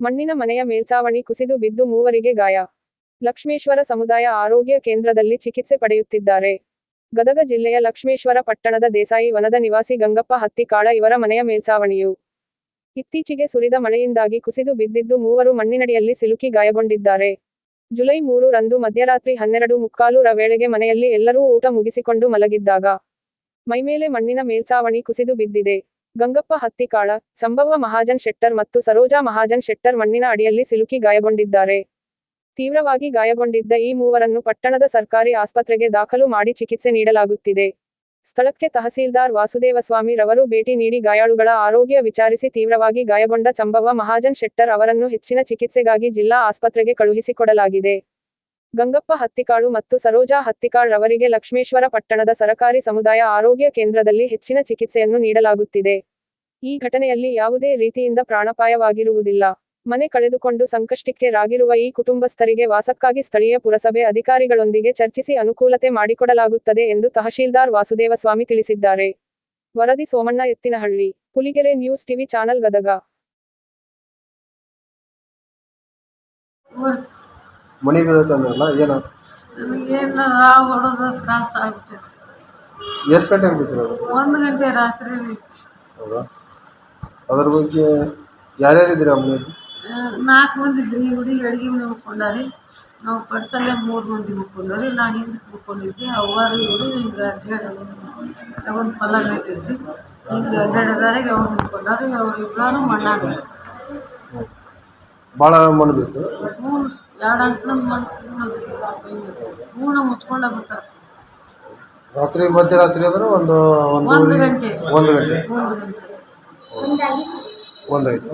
ಮಣ್ಣಿನ ಮನೆಯ ಮೇಲ್ಚಾವಣಿ ಕುಸಿದು ಬಿದ್ದು ಮೂವರಿಗೆ ಗಾಯ. ಲಕ್ಷ್ಮೇಶ್ವರ ಸಮುದಾಯ ಆರೋಗ್ಯ ಕೇಂದ್ರದಲ್ಲಿ ಚಿಕಿತ್ಸೆ ಪಡೆಯುತ್ತಿದ್ದಾರೆ. ಗದಗ ಜಿಲ್ಲೆಯ ಲಕ್ಷ್ಮೇಶ್ವರ ಪಟ್ಟಣದ ದೇಸಾಯಿ ವನದ ನಿವಾಸಿ ಗಂಗಪ್ಪ ಹತ್ತಿಕಾಳ ಇವರ ಮನೆಯ ಮೇಲ್ಚಾವಣಿಯು. ಇತ್ತೀಚೆಗೆ ಸುರಿದ ಮಳೆಯಿಂದಾಗಿ ಕುಸಿದು ಬಿದ್ದಿದ್ದು ಮೂವರು ಮಣ್ಣಿನಡಿಯಲ್ಲಿ ಸಿಲುಕಿ ಗಾಯಗೊಂಡಿದ್ದಾರೆ. ಜುಲೈ ಮೂರು ರಂದು ಮಧ್ಯರಾತ್ರಿ ಹನ್ನೆರಡು ಮುಕ್ಕಾಲು ರ ವೇಳೆಗೆ ಮನೆಯಲ್ಲಿ ಎಲ್ಲರೂ ಊಟ ಮುಗಿಸಿಕೊಂಡು ಮಲಗಿದ್ದಾಗ ಮೈಮೇಲೆ ಮಣ್ಣಿನ ಮೇಲ್ಚಾವಣಿ ಕುಸಿದು ಬಿದ್ದಿದೆ. ಗಂಗಪ್ಪ ಹತ್ತಿಕಾಳ ಸಂಭವ ಮಹಾಜನ್ ಶೆಟ್ಟರ್ ಮತ್ತು ಸರೋಜಾ ಮಹಾಜನ್ ಶೆಟ್ಟರ್ ಮಣ್ಣಿನ ಅಡಿಯಲ್ಲಿ ಸಿಲುಕಿ ಗಾಯಗೊಂಡಿದ್ದಾರೆ. ತೀವ್ರವಾಗಿ ಗಾಯಗೊಂಡಿದ್ದ ಈ ಮೂವರನ್ನು ಪಟ್ಟಣದ ಸರ್ಕಾರಿ ಆಸ್ಪತ್ರೆಗೆ ದಾಖಲು ಮಾಡಿ ಚಿಕಿತ್ಸೆ ನೀಡಲಾಗುತ್ತಿದೆ. ಸ್ಥಳಕ್ಕೆ ತಹಸೀಲ್ದಾರ್ ವಾಸುದೇವಸ್ವಾಮಿ ರವರು ಭೇಟಿ ನೀಡಿ ಗಾಯಾಳುಗಳ ಆರೋಗ್ಯ ವಿಚಾರಿಸಿ ತೀವ್ರವಾಗಿ ಗಾಯಗೊಂಡ ಚಂಬವ್ವ ಮಹಾಜನ್ ಶೆಟ್ಟರ್ ಅವರನ್ನು ಹೆಚ್ಚಿನ ಚಿಕಿತ್ಸೆಗಾಗಿ ಜಿಲ್ಲಾ ಆಸ್ಪತ್ರೆಗೆ ಕಳುಹಿಸಿಕೊಡಲಾಗಿದೆ. ಗಂಗಪ್ಪ ಹತ್ತಿಕಾಳು ಮತ್ತು ಸರೋಜಾ ಹತ್ತಿಕಾಳ್ ರವರಿಗೆ ಲಕ್ಷ್ಮೇಶ್ವರ ಪಟ್ಟಣದ ಸರಕಾರಿ ಸಮುದಾಯ ಆರೋಗ್ಯ ಕೇಂದ್ರದಲ್ಲಿ ಹೆಚ್ಚಿನ ಚಿಕಿತ್ಸೆಯನ್ನು ನೀಡಲಾಗುತ್ತಿದೆ. ಈ ಘಟನೆಯಲ್ಲಿ ಯಾವುದೇ ರೀತಿಯಿಂದ ಪ್ರಾಣಪಾಯವಾಗಿರುವುದಿಲ್ಲ. ಮನೆ ಕಳೆದುಕೊಂಡು ಸಂಕಷ್ಟಕ್ಕೆ ರಾಗಿರುವ ಈ ಕುಟುಂಬಸ್ಥರಿಗೆ ವಾಸಕ್ಕಾಗಿ ಸ್ಥಳೀಯ ಪುರಸಭೆ ಅಧಿಕಾರಿಗಳೊಂದಿಗೆ ಚರ್ಚಿಸಿ ಅನುಕೂಲತೆ ಮಾಡಿಕೊಡಲಾಗುತ್ತದೆ ಎಂದು ತಹಶೀಲ್ದಾರ್ ವಾಸುದೇವಸ್ವಾಮಿ ತಿಳಿಸಿದ್ದಾರೆ. ವರದಿ Somanna Ettinahalli, Puligere news TV channel Gadag. ಮಣಿ ಬೀಳುತ್ತೆ ಅಂದ್ರಲ್ಲ ಏನು? ನಮಗೇನು ರಾವ್ ಹೊಡೆದು ತ್ರಾಸ ಆಗ್ಬಿಟ್ಟೈತೆ ಎಷ್ಟು ಗಂಟೆಗೆ ಬಿದ್ದಿರೋದು ಒಂದು ಗಂಟೆ ರಾತ್ರಿ ರೀ ಹೌದಾ? ಅದ್ರ ಬಗ್ಗೆ ಯಾರ್ಯಾರು ಇದ್ದೀರಾ ಮನೆಯಲ್ಲಿ? ನಾಲ್ಕು ಮಂದಿ ಇದ್ರಿ ಹುಡುಗಿ ಅಡುಗೆ ಮನೆ ಮುಕ್ಕೊಂಡಾರಿ ನಾವು ಪಡ್ಸಲ್ಲೇ ಮೂರು ಮಂದಿ ಮುಕ್ಕೊಂಡಾರಿ ನಾನು ಹಿಂದಕ್ಕೆ ಮುಕ್ಕೊಂಡಿದ್ದೆ ಅವ್ವಾರು ಇವರು ಹಿಂಗೆ ಅಡ್ಡಾಡೋದು ಒಂದು ಪಲ್ಲ ಐತಿದ್ರಿ ಹಿಂಗೆ ಅಡ್ಡಾಡೋದಾರಿಗೆ ಅವ್ರು ಮುಕ್ಕೊಂಡಾರಿ ಅವ್ರು ಇಬ್ಬರೂ ಮಣ್ಣಾಗ ಭಾಳ ಬೀಳ್ತು ಎರಡು ಮುಚ್ಕೊಂಡ ರಾತ್ರಿ ಮಧ್ಯರಾತ್ರಿ ಅಂದ್ರೆ ಒಂದು ಒಂದು ಗಂಟೆ. ಒಂದು ಗಂಟೆ. ಒಂದು ಗಂಟೆ. ಒಂದಾಯ್ತು.